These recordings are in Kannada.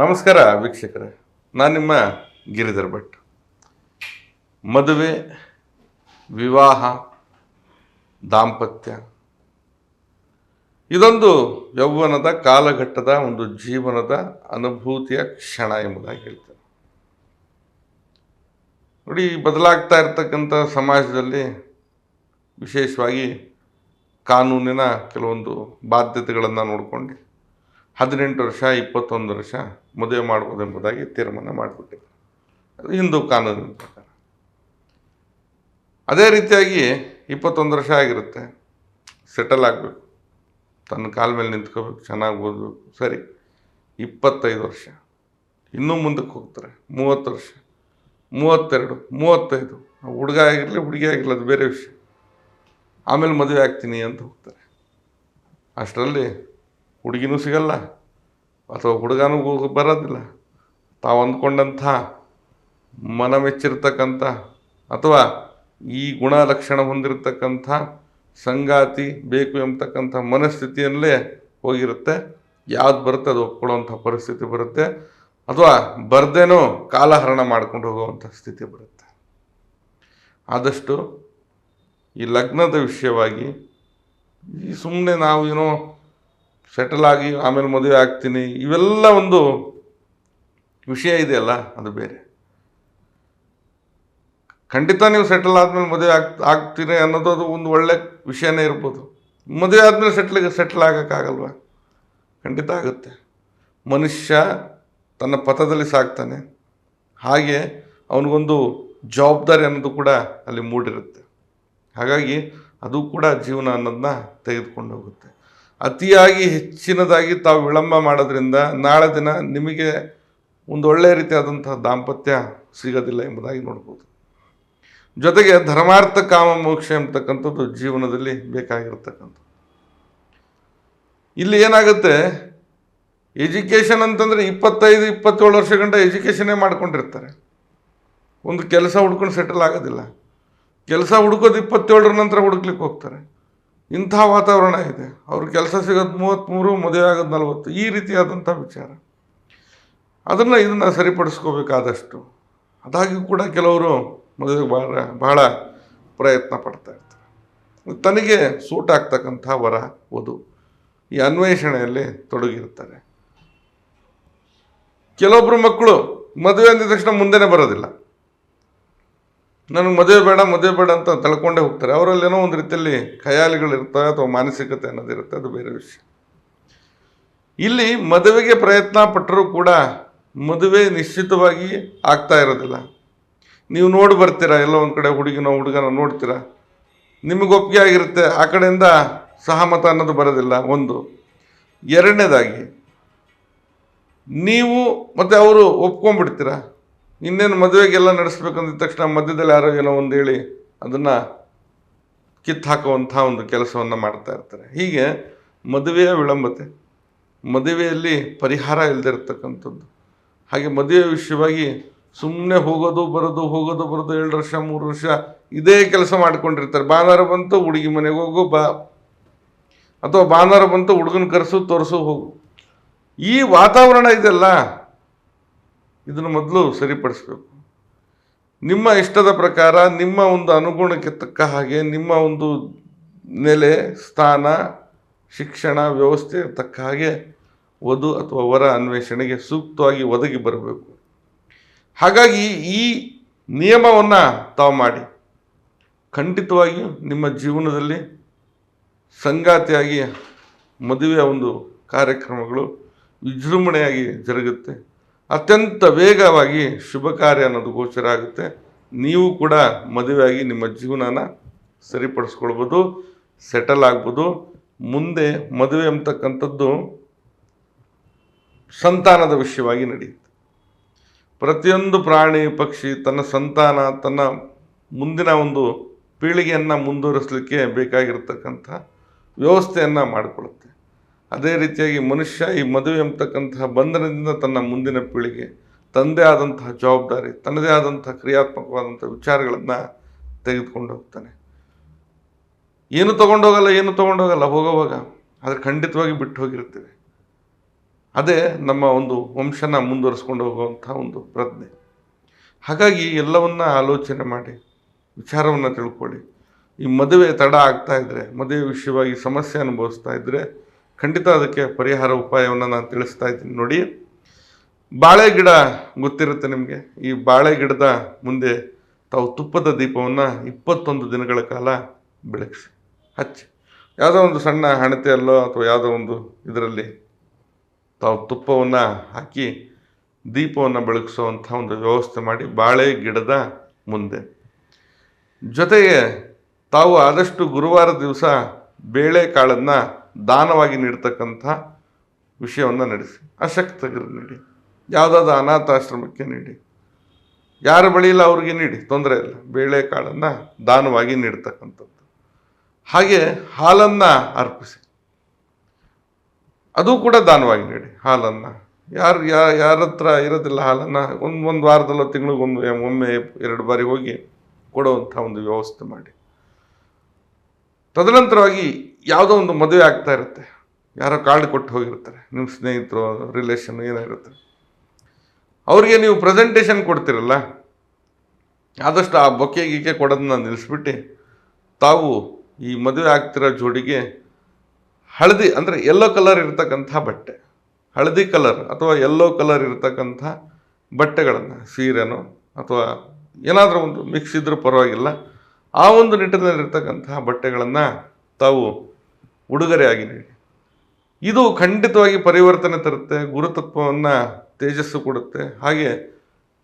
ನಮಸ್ಕಾರ ವೀಕ್ಷಕರೇ. ನಾನು ನಿಮ್ಮ ಗಿರಿಧರ್ ಭಟ್. ಮದುವೆ, ವಿವಾಹ, ದಾಂಪತ್ಯ, ಇದೊಂದು ಯೌವನದ ಕಾಲಘಟ್ಟದ ಒಂದು ಜೀವನದ ಅನುಭೂತಿಯ ಕ್ಷಣ ಎಂಬುದಾಗಿ ಹೇಳ್ತೇನೆ. ನೋಡಿ, ಬದಲಾಗ್ತಾ ಇರತಕ್ಕಂಥ ಸಮಾಜದಲ್ಲಿ ವಿಶೇಷವಾಗಿ ಕಾನೂನಿನ ಕೆಲವೊಂದು ಬಾಧ್ಯತೆಗಳನ್ನು ನೋಡಿಕೊಂಡು ಹದಿನೆಂಟು ವರ್ಷ, ಇಪ್ಪತ್ತೊಂದು ವರ್ಷ ಮದುವೆ ಮಾಡ್ಬೋದು ಎಂಬುದಾಗಿ ತೀರ್ಮಾನ ಮಾಡಿಬಿಟ್ಟಿದ್ರು ಅದು ಹಿಂದೂ ಕಾನೂನಿನ ಪ್ರಕಾರ. ಅದೇ ರೀತಿಯಾಗಿ ಇಪ್ಪತ್ತೊಂದು ವರ್ಷ ಆಗಿರುತ್ತೆ. ಸೆಟಲ್ ಆಗಬೇಕು. ತನ್ನ ಕಾಲ ಮೇಲೆ ನಿಂತ್ಕೋಬೇಕು, ಚೆನ್ನಾಗಿ ಓದಬೇಕು. ಸರಿ, ಇಪ್ಪತ್ತೈದು ವರ್ಷ. ಇನ್ನೂ ಮುಂದಕ್ಕೆ ಹೋಗ್ತಾರೆ. ಮೂವತ್ತು ವರ್ಷ. ಮೂವತ್ತೆರಡು, ಮೂವತ್ತೈದು. ಹುಡುಗ ಆಗಿರಲಿ, ಹುಡುಗಿ ಆಗಿರಲಿ, ಅದು ಬೇರೆ ವಿಷಯ. ಆಮೇಲೆ ಮದುವೆ ಆಗ್ತೀನಿ ಅಂತ ಹೋಗ್ತಾರೆ. ಅಷ್ಟರಲ್ಲಿ ಹುಡುಗಿನೂ ಸಿಗಲ್ಲ, ಅಥವಾ ಹುಡುಗನೂ ಬರೋದಿಲ್ಲ. ತಾವು ಅಂದ್ಕೊಂಡಂಥ ಮನ ಮೆಚ್ಚಿರ್ತಕ್ಕಂಥ ಅಥವಾ ಈ ಗುಣ ಲಕ್ಷಣ ಹೊಂದಿರತಕ್ಕಂಥ ಸಂಗಾತಿ ಬೇಕು ಎಂಬತಕ್ಕಂಥ ಮನಸ್ಥಿತಿಯಲ್ಲೇ ಹೋಗಿರುತ್ತೆ. ಯಾವ್ದು ಬರುತ್ತೆ ಅದು ಒಪ್ಕೊಳ್ಳೋವಂಥ ಪರಿಸ್ಥಿತಿ ಬರುತ್ತೆ. ಅಥವಾ ಬರ್ದೇನೋ ಕಾಲಹರಣ ಮಾಡ್ಕೊಂಡು ಹೋಗುವಂಥ ಸ್ಥಿತಿ ಬರುತ್ತೆ. ಆದಷ್ಟು ಈ ಲಗ್ನದ ವಿಷಯವಾಗಿ ಈ ಸುಮ್ಮನೆ ನಾವು ಏನೋ ಸೆಟಲ್ ಆಗಿ ಆಮೇಲೆ ಮದುವೆ ಆಗ್ತೀನಿ. ಇವೆಲ್ಲ ಒಂದು ವಿಷಯ ಇದೆಯಲ್ಲ ಅದು ಬೇರೆ. ಖಂಡಿತ ನೀವು ಸೆಟಲ್ ಆದಮೇಲೆ ಮದುವೆ ಆಗ್ ಆಗ್ತೀನಿ ಅನ್ನೋದು ಅದು ಒಂದು ಒಳ್ಳೆ ವಿಷಯನೇ ಇರ್ಬೋದು. ಮದುವೆ ಆದಮೇಲೆ ಸೆಟ್ಲಿಗೆ ಸೆಟ್ಲ್ ಆಗೋಕ್ಕಾಗಲ್ವ? ಖಂಡಿತ ಆಗುತ್ತೆ. ಮನುಷ್ಯ ತನ್ನ ಪಥದಲ್ಲಿ ಸಾಕ್ತಾನೆ. ಹಾಗೆ ಅವನಿಗೊಂದು ಜವಾಬ್ದಾರಿ ಅನ್ನೋದು ಕೂಡ ಅಲ್ಲಿ ಮೂಡಿರುತ್ತೆ. ಹಾಗಾಗಿ ಅದು ಕೂಡ ಜೀವನ ಅನ್ನೋದನ್ನ ತೆಗೆದುಕೊಂಡು ಹೋಗುತ್ತೆ. ಅತಿಯಾಗಿ ಹೆಚ್ಚಿನದಾಗಿ ತಾವು ವಿಳಂಬ ಮಾಡೋದ್ರಿಂದ ನಾಳೆ ದಿನ ನಿಮಗೆ ಒಂದು ಒಳ್ಳೆಯ ರೀತಿಯಾದಂತಹ ದಾಂಪತ್ಯ ಸಿಗೋದಿಲ್ಲ ಎಂಬುದಾಗಿ ನೋಡ್ಬೋದು. ಜೊತೆಗೆ ಧರ್ಮಾರ್ಥ ಕಾಮ ಮೋಕ್ಷ ಎಂಬತಕ್ಕಂಥದ್ದು ಜೀವನದಲ್ಲಿ ಬೇಕಾಗಿರ್ತಕ್ಕಂಥದ್ದು. ಇಲ್ಲಿ ಏನಾಗುತ್ತೆ? ಎಜುಕೇಷನ್ ಅಂತಂದರೆ ಇಪ್ಪತ್ತೈದು, ಇಪ್ಪತ್ತೇಳು ವರ್ಷ ಗಂಟ ಎಜುಕೇಷನ್ನೇ ಮಾಡ್ಕೊಂಡಿರ್ತಾರೆ. ಒಂದು ಕೆಲಸ ಹುಡ್ಕೊಂಡು ಸೆಟಲ್ ಆಗೋದಿಲ್ಲ. ಕೆಲಸ ಹುಡುಕೋದು ಇಪ್ಪತ್ತೇಳರ ನಂತರ ಹುಡುಕ್ಲಿಕ್ಕೆ ಹೋಗ್ತಾರೆ. ಇಂಥ ವಾತಾವರಣ ಇದೆ. ಅವ್ರಿಗೆ ಕೆಲಸ ಸಿಗೋದು ಮೂವತ್ತ್ಮೂರು ಮದುವೆ ಆಗೋದು ನಲ್ವತ್ತು. ಈ ರೀತಿಯಾದಂಥ ವಿಚಾರ. ಅದನ್ನು ಇದನ್ನು ಸರಿಪಡಿಸ್ಕೋಬೇಕಾದಷ್ಟು. ಅದಾಗಿಯೂ ಕೂಡ ಕೆಲವರು ಮದುವೆಗೆ ಬಹಳ ಬಹಳ ಪ್ರಯತ್ನ ಪಡ್ತಾ ಇರ್ತಾರೆ. ತನಗೆ ಸೂಟ್ ಆಗ್ತಕ್ಕಂಥ ವರ, ವಧು ಈ ಅನ್ವೇಷಣೆಯಲ್ಲಿ ತೊಡಗಿರ್ತಾರೆ. ಕೆಲವೊಬ್ಬರು ಮಕ್ಕಳು ಮದುವೆ ಅಂದಿದ ತಕ್ಷಣ ಮುಂದೆನೇ ಬರೋದಿಲ್ಲ. ನನಗೆ ಮದುವೆ ಬೇಡ ಮದುವೆ ಬೇಡ ಅಂತ ತಳ್ಕೊಂಡೇ ಹೋಗ್ತಾರೆ. ಅವರಲ್ಲಿ ಏನೋ ಒಂದು ರೀತಿಯಲ್ಲಿ ಖಯಾಲಿಗಳಿರ್ತವೆ ಅಥವಾ ಮಾನಸಿಕತೆ ಅನ್ನೋದಿರುತ್ತೆ ಅದು ಬೇರೆ ವಿಷಯ. ಇಲ್ಲಿ ಮದುವೆಗೆ ಪ್ರಯತ್ನ ಪಟ್ಟರೂ ಕೂಡ ಮದುವೆ ನಿಶ್ಚಿತವಾಗಿ ಆಗ್ತಾ ಇರೋದಿಲ್ಲ. ನೀವು ನೋಡಿ ಬರ್ತೀರಾ, ಎಲ್ಲೋ ಒಂದು ಕಡೆ ಹುಡುಗಿನೋ ಹುಡುಗನೋ ನೋಡ್ತೀರಾ? ನಿಮಗೆ ಒಪ್ಪಿಗೆ ಆಗಿರುತ್ತೆ, ಆ ಕಡೆಯಿಂದ ಸಹಮತ ಅನ್ನೋದು ಬರೋದಿಲ್ಲ, ಒಂದು. ಎರಡನೇದಾಗಿ, ನೀವು ಮತ್ತು ಅವರು ಒಪ್ಕೊಂಡ್ಬಿಡ್ತೀರಾ? ಇನ್ನೇನು ಮದುವೆಗೆಲ್ಲ ನಡೆಸ್ಬೇಕಂದಿದ ತಕ್ಷಣ ಮಧ್ಯದಲ್ಲಿ ಯಾರೋ ಏನೋ ಒಂದು ಹೇಳಿ ಅದನ್ನು ಕಿತ್ತು ಹಾಕುವಂಥ ಒಂದು ಕೆಲಸವನ್ನು ಮಾಡ್ತಾ ಇರ್ತಾರೆ. ಹೀಗೆ ಮದುವೆಯ ವಿಳಂಬತೆ, ಮದುವೆಯಲ್ಲಿ ಪರಿಹಾರ ಇಲ್ಲದಿರ್ತಕ್ಕಂಥದ್ದು ಹಾಗೆ ಮದುವೆ ವಿಷಯವಾಗಿ ಸುಮ್ಮನೆ ಹೋಗೋದು ಬರೋದು ಹೋಗೋದು ಬರೋದು ಎರಡು ವರ್ಷ, ಮೂರು ವರ್ಷ ಇದೇ ಕೆಲಸ ಮಾಡ್ಕೊಂಡಿರ್ತಾರೆ. ಭಾನುವಾರ ಬಂತು, ಹುಡುಗಿ ಮನೆಗೆ ಹೋಗು, ಬಾ. ಅಥವಾ ಭಾನುವಾರ ಬಂತು, ಹುಡುಗನ ಕರೆಸು, ತೋರಿಸು, ಹೋಗು. ಈ ವಾತಾವರಣ ಇದೆಲ್ಲ ಇದನ್ನು ಮೊದಲು ಸರಿಪಡಿಸಬೇಕು. ನಿಮ್ಮ ಇಷ್ಟದ ಪ್ರಕಾರ ನಿಮ್ಮ ಒಂದು ಅನುಗುಣಕ್ಕೆ ತಕ್ಕ ಹಾಗೆ ನಿಮ್ಮ ಒಂದು ನೆಲೆ, ಸ್ಥಾನ, ಶಿಕ್ಷಣ, ವ್ಯವಸ್ಥೆ ತಕ್ಕ ಹಾಗೆ ವಧು ಅಥವಾ ವರ ಅನ್ವೇಷಣೆಗೆ ಸೂಕ್ತವಾಗಿ ಒದಗಿ ಬರಬೇಕು. ಹಾಗಾಗಿ ಈ ನಿಯಮವನ್ನು ತಾವು ಮಾಡಿ. ಖಂಡಿತವಾಗಿಯೂ ನಿಮ್ಮ ಜೀವನದಲ್ಲಿ ಸಂಗಾತಿಯಾಗಿ ಮದುವೆಯ ಒಂದು ಕಾರ್ಯಕ್ರಮಗಳು ವಿಜೃಂಭಣೆಯಾಗಿ ಜರುಗುತ್ತೆ. ಅತ್ಯಂತ ವೇಗವಾಗಿ ಶುಭ ಕಾರ್ಯ ಅನ್ನೋದು ಗೋಚರ ಆಗುತ್ತೆ. ನೀವು ಕೂಡ ಮದುವೆಯಾಗಿ ನಿಮ್ಮ ಜೀವನನ ಸರಿಪಡಿಸ್ಕೊಳ್ಬೋದು, ಸೆಟಲ್ ಆಗ್ಬೋದು. ಮುಂದೆ ಮದುವೆ ಅಂತಕ್ಕಂಥದ್ದು ಸಂತಾನದ ವಿಷಯವಾಗಿ ನಡೆಯುತ್ತೆ. ಪ್ರತಿಯೊಂದು ಪ್ರಾಣಿ, ಪಕ್ಷಿ ತನ್ನ ಸಂತಾನ, ತನ್ನ ಮುಂದಿನ ಒಂದು ಪೀಳಿಗೆಯನ್ನು ಮುಂದುವರಿಸಲಿಕ್ಕೆ ಬೇಕಾಗಿರ್ತಕ್ಕಂಥ ವ್ಯವಸ್ಥೆಯನ್ನು ಮಾಡಿಕೊಳ್ಳುತ್ತೆ ಅದೇ ರೀತಿಯಾಗಿ ಮನುಷ್ಯ ಈ ಮದುವೆ ಎಂಬತಕ್ಕಂತಹ ಬಂಧನದಿಂದ ತನ್ನ ಮುಂದಿನ ಪೀಳಿಗೆ ತನ್ನದೇ ಆದಂತಹ ಜವಾಬ್ದಾರಿ, ತನ್ನದೇ ಆದಂತಹ ಕ್ರಿಯಾತ್ಮಕವಾದಂಥ ವಿಚಾರಗಳನ್ನು ತೆಗೆದುಕೊಂಡು ಹೋಗ್ತಾನೆ. ಏನು ತೊಗೊಂಡೋಗಲ್ಲ ಏನು ತೊಗೊಂಡೋಗಲ್ಲ ಹೋಗೋವಾಗ ಆದರೆ ಖಂಡಿತವಾಗಿ ಬಿಟ್ಟು ಹೋಗಿರ್ತೀವಿ. ಅದೇ ನಮ್ಮ ಒಂದು ವಂಶನ ಮುಂದುವರಿಸ್ಕೊಂಡು ಹೋಗುವಂಥ ಒಂದು ಪ್ರಜ್ಞೆ. ಹಾಗಾಗಿ ಎಲ್ಲವನ್ನ ಆಲೋಚನೆ ಮಾಡಿ, ವಿಚಾರವನ್ನು ತಿಳ್ಕೊಳ್ಳಿ. ಈ ಮದುವೆ ತಡ ಆಗ್ತಾ ಇದ್ದರೆ ಮದುವೆ ವಿಷಯವಾಗಿ ಸಮಸ್ಯೆ ಅನುಭವಿಸ್ತಾ ಇದ್ದರೆ ಖಂಡಿತ ಅದಕ್ಕೆ ಪರಿಹಾರ ಉಪಾಯವನ್ನು ನಾನು ತಿಳಿಸ್ತಾ ಇದ್ದೀನಿ. ನೋಡಿ ಬಾಳೆ ಗಿಡ ಗೊತ್ತಿರುತ್ತೆ ನಿಮಗೆ? ಈ ಬಾಳೆ ಗಿಡದ ಮುಂದೆ ತಾವು ತುಪ್ಪದ ದೀಪವನ್ನು ಇಪ್ಪತ್ತೊಂದು ದಿನಗಳ ಕಾಲ ಬೆಳಗಿಸಿ, ಹಚ್ಚಿ. ಯಾವುದೋ ಒಂದು ಸಣ್ಣ ಹಣತೆಯಲ್ಲೋ ಅಥವಾ ಯಾವುದೋ ಒಂದು ಇದರಲ್ಲಿ ತಾವು ತುಪ್ಪವನ್ನು ಹಾಕಿ ದೀಪವನ್ನು ಬೆಳಗಿಸುವಂಥ ಒಂದು ವ್ಯವಸ್ಥೆ ಮಾಡಿ ಬಾಳೆ ಗಿಡದ ಮುಂದೆ. ಜೊತೆಗೆ ತಾವು ಆದಷ್ಟು ಗುರುವಾರ ದಿವಸ ಬೇಳೆಕಾಳನ್ನು ದಾನವಾಗಿ ನೀಡ್ತಕ್ಕಂಥ ವಿಷಯವನ್ನು ನಡೆಸಿ ಅಶಕ್ತರಿಗೆ ನೀಡಿ, ಯಾವುದಾದ್ರು ಅನಾಥಾಶ್ರಮಕ್ಕೆ ನೀಡಿ, ಯಾರ ಬಳಿ ಇಲ್ಲ ಅವ್ರಿಗೆ ನೀಡಿ, ತೊಂದರೆ ಇಲ್ಲ, ಬೇಳೆ ಕಾಳನ್ನು ದಾನವಾಗಿ ನೀಡ್ತಕ್ಕಂಥದ್ದು. ಹಾಗೆ ಹಾಲನ್ನು ಅರ್ಪಿಸಿ, ಅದು ಕೂಡ ದಾನವಾಗಿ ನೀಡಿ, ಹಾಲನ್ನು. ಯಾರು ಯಾರ ಹತ್ರ ಇರೋದಿಲ್ಲ ಹಾಲನ್ನು, ಒಂದು ಒಂದು ವಾರದಲ್ಲೋ ತಿಂಗಳಿಗೆ ಒಂದು, ಒಮ್ಮೆ ಎರಡು ಬಾರಿ ಹೋಗಿ ಕೊಡುವಂಥ ಒಂದು ವ್ಯವಸ್ಥೆ ಮಾಡಿ. ತದನಂತರವಾಗಿ ಯಾವುದೋ ಒಂದು ಮದುವೆ ಆಗ್ತಾ ಇರುತ್ತೆ. ಯಾರೋ ಕಾರ್ಡ್ ಕೊಟ್ಟು ಹೋಗಿರ್ತಾರೆ. ನಿಮ್ಮ ಸ್ನೇಹಿತರು ರಿಲೇಷನ್ ಏನಾಗಿರುತ್ತೆ ಇರುತ್ತೆ. ಅವ್ರಿಗೆ ನೀವು ಪ್ರೆಸೆಂಟೇಷನ್ ಕೊಡ್ತಿರಲ್ಲ? ಆದಷ್ಟು ಆ ಬೊಕ್ಕೆ ಗೀಕೆ ಕೊಡೋದನ್ನ ನಿಲ್ಲಿಸ್ಬಿಟ್ಟು ತಾವು ಈ ಮದುವೆ ಆಗ್ತಿರೋ ಜೋಡಿಗೆ ಹಳದಿ ಅಂದರೆ ಯೆಲ್ಲೋ ಕಲರ್ ಇರ್ತಕ್ಕಂಥ ಬಟ್ಟೆ. ಹಳದಿ ಕಲರ್ ಅಥವಾ ಯೆಲ್ಲೋ ಕಲರ್ ಇರ್ತಕ್ಕಂಥ ಬಟ್ಟೆಗಳನ್ನು, ಸೀರೆನೋ ಅಥವಾ ಏನಾದರೂ ಒಂದು ಮಿಕ್ಸ್ ಇದ್ರೂ ಪರವಾಗಿಲ್ಲ. ಆ ಒಂದು ನಿಟ್ಟಿನಲ್ಲಿರ್ತಕ್ಕಂತಹ ಬಟ್ಟೆಗಳನ್ನು ತಾವು ಉಡುಗೊರೆಯಾಗಿ ನೀಡಿ. ಇದು ಖಂಡಿತವಾಗಿ ಪರಿವರ್ತನೆ ತರುತ್ತೆ, ಗುರುತತ್ವವನ್ನು ತೇಜಸ್ಸು ಕೊಡುತ್ತೆ, ಹಾಗೆ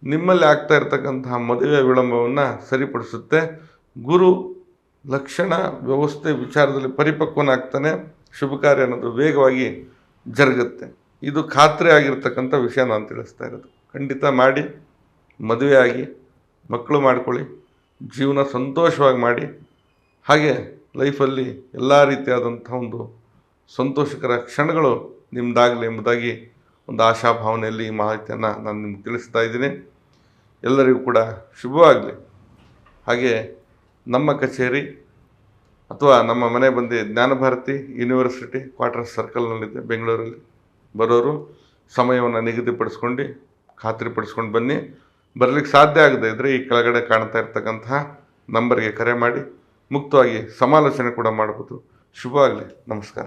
ನಿಮ್ಮಲ್ಲಿ ಆಗ್ತಾ ಇರತಕ್ಕಂತಹ ಮದುವೆ ವಿಳಂಬವನ್ನು ಸರಿಪಡಿಸುತ್ತೆ. ಗುರು ಲಕ್ಷಣ ವ್ಯವಸ್ಥೆ ವಿಚಾರದಲ್ಲಿ ಪರಿಪಕ್ವನಾಗ್ತಾನೆ, ಶುಭ ಕಾರ್ಯ ಅನ್ನೋದು ವೇಗವಾಗಿ ಜರುಗುತ್ತೆ. ಇದು ಖಾತ್ರಿ ಆಗಿರ್ತಕ್ಕಂಥ ವಿಷಯ ನಾನು ತಿಳಿಸ್ತಾ ಇರೋದು. ಖಂಡಿತ ಮಾಡಿ ಮದುವೆ ಆಗಿ ಮಕ್ಕಳು ಮಾಡ್ಕೊಳ್ಳಿ, ಜೀವನ ಸಂತೋಷವಾಗಿ ಮಾಡಿ, ಹಾಗೆ ಲೈಫಲ್ಲಿ ಎಲ್ಲ ರೀತಿಯಾದಂಥ ಒಂದು ಸಂತೋಷಕರ ಕ್ಷಣಗಳು ನಿಮ್ಮದಾಗಲಿ ಎಂಬುದಾಗಿ ಒಂದು ಆಶಾಭಾವನೆಯಲ್ಲಿ ಈ ಮಾಹಿತಿಯನ್ನು ನಾನು ನಿಮ್ಗೆ ತಿಳಿಸ್ತಾ ಇದ್ದೀನಿ. ಎಲ್ಲರಿಗೂ ಕೂಡ ಶುಭವಾಗಲಿ. ಹಾಗೆ ನಮ್ಮ ಕಚೇರಿ ಅಥವಾ ನಮ್ಮ ಮನೆ ಬಂದು ಜ್ಞಾನಭಾರತಿ ಯೂನಿವರ್ಸಿಟಿ ಕ್ವಾರ್ಟರ್ ಸರ್ಕಲ್ನಲ್ಲಿದೆ, ಬೆಂಗಳೂರಲ್ಲಿ ಬರೋರು ಸಮಯವನ್ನು ನಿಗದಿಪಡಿಸ್ಕೊಂಡು ಖಾತ್ರಿಪಡಿಸ್ಕೊಂಡು ಬನ್ನಿ. ಬರಲಿಕ್ಕೆ ಸಾಧ್ಯ ಆಗದೆ ಇದ್ದರೆ ಈ ಕೆಳಗಡೆ ಕಾಣ್ತಾ ಇರ್ತಕ್ಕಂತಹ ನಂಬರ್ಗೆ ಕರೆ ಮಾಡಿ. ಮುಕ್ತವಾಗಿ ಸಮಾಲೋಚನೆ ಕೂಡ ಮಾಡ್ಬೋದು. ಶುಭ ಆಗಲಿ ನಮಸ್ಕಾರ.